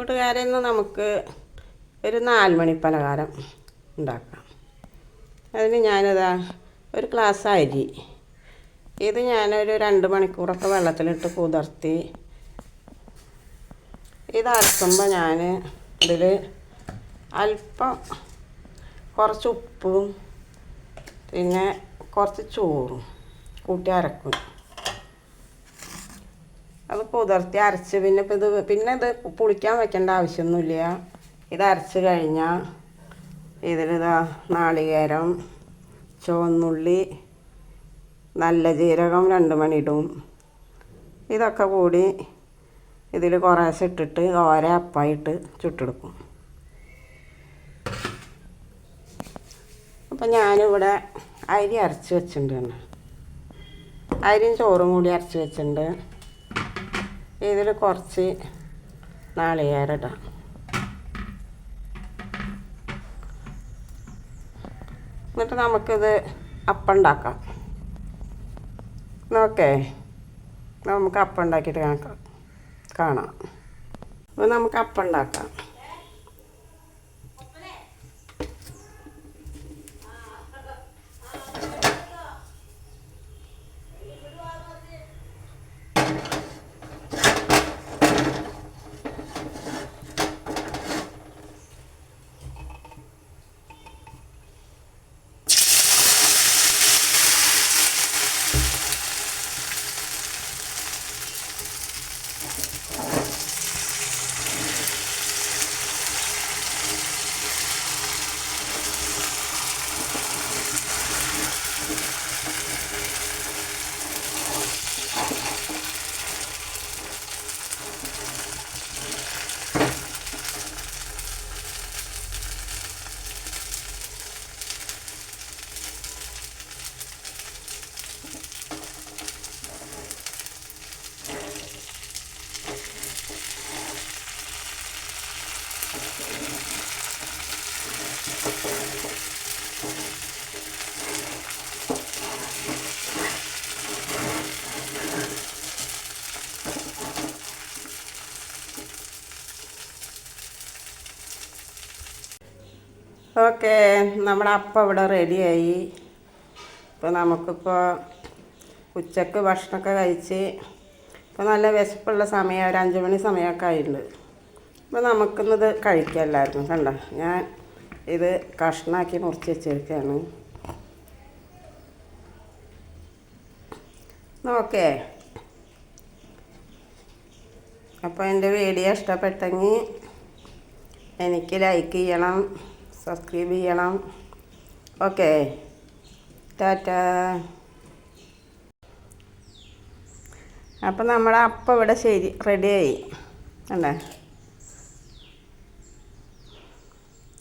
കൂട്ടുകാരെ ഇന്ന് നമുക്ക് ഒരു നാല് മണി പലഹാരം ഉണ്ടാക്കാം. അതിന് ഞാനിതാ ഒരു ഗ്ലാസ് അരി. ഇത് ഞാനൊരു രണ്ട് മണിക്കൂറൊക്കെ വെള്ളത്തിലിട്ട് കുതിർത്തി. ഇത് അരക്കുമ്പോൾ ഞാൻ ഇതിൽ അല്പം കുറച്ച് ഉപ്പും പിന്നെ കുറച്ച് ചോറും കൂട്ടി അരക്കും. അത് കുതിർത്തി അരച്ച് പിന്നെ ഇപ്പം ഇത് പിന്നെ ഇത് പുളിക്കാൻ വെക്കേണ്ട ആവശ്യമൊന്നുമില്ല. ഇത് അരച്ച് കഴിഞ്ഞാൽ ഇതിലിതാ നാളികേരം ചുവന്നുള്ളി നല്ല ജീരകം രണ്ട് മണിയിടും. ഇതൊക്കെ കൂടി ഇതിൽ കുറേശ്ശെ ഇട്ടിട്ട് ഓര അപ്പായിട്ട് ചുട്ടെടുക്കും. അപ്പം ഞാനിവിടെ അരി അരച്ച് വെച്ചിട്ടുണ്ട്. അരിയും ചോറും കൂടി അരച്ച് വെച്ചിട്ടുണ്ട്. ഇതിൽ കുറച്ച് നാളികേരം ഇടാം. എന്നിട്ട് നമുക്കിത് അപ്പം ഉണ്ടാക്കാം. നമുക്ക് അപ്പം ഉണ്ടാക്കിയിട്ട് കാണാം. കാണാം. അപ്പോൾ നമുക്ക് അപ്പം ഉണ്ടാക്കാം. ഓക്കെ നമ്മുടെ അപ്പം ഇവിടെ റെഡിയായി. ഇപ്പോൾ നമുക്കിപ്പോൾ ഉച്ചയ്ക്ക് ഭക്ഷണമൊക്കെ കഴിച്ച് ഇപ്പോൾ നല്ല വിശപ്പുള്ള സമയം ഒരു അഞ്ച് മണി സമയമൊക്കെ ആയിട്ടുണ്ട്. അപ്പോൾ നമുക്കിന്നത് കഴിക്കാം എല്ലാവർക്കും കണ്ട? ഞാൻ ഇത് കഷ്ണാക്കി മുറിച്ച് വെച്ചിരിക്കുകയാണ് നോക്കേ. അപ്പോൾ എന്റെ വീഡിയോ ഇഷ്ടപ്പെട്ടെങ്കിൽ എനിക്ക് ലൈക്ക് ചെയ്യണം സബ്സ്ക്രൈബ് ചെയ്യണം. ഓക്കെ. ടാറ്റ. അപ്പം നമ്മുടെ അപ്പം ഇവിടെ ശരി റെഡിയായി അല്ലേ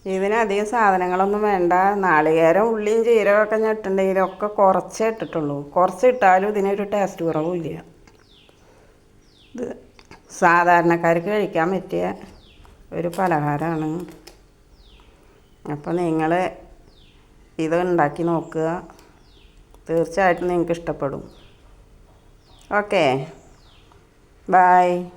ഇതിനധികം സാധനങ്ങളൊന്നും വേണ്ട. നാളികേരം ഉള്ളിയും ജീരകമൊക്കെ ഞെട്ടുണ്ടെങ്കിലും ഒക്കെ കുറച്ചേ ഇട്ടിട്ടുള്ളൂ. കുറച്ച് ഇട്ടാലും ഇതിനൊരു ടേസ്റ്റ് കുറവില്ല. ഇത് സാധാരണക്കാർക്ക് കഴിക്കാൻ പറ്റിയ ഒരു പലഹാരമാണ്. അപ്പോൾ നിങ്ങൾ ഇത് ഉണ്ടാക്കി നോക്കുക. തീർച്ചയായിട്ടും നിങ്ങൾക്ക് ഇഷ്ടപ്പെടും. ഓക്കേ. ബായ്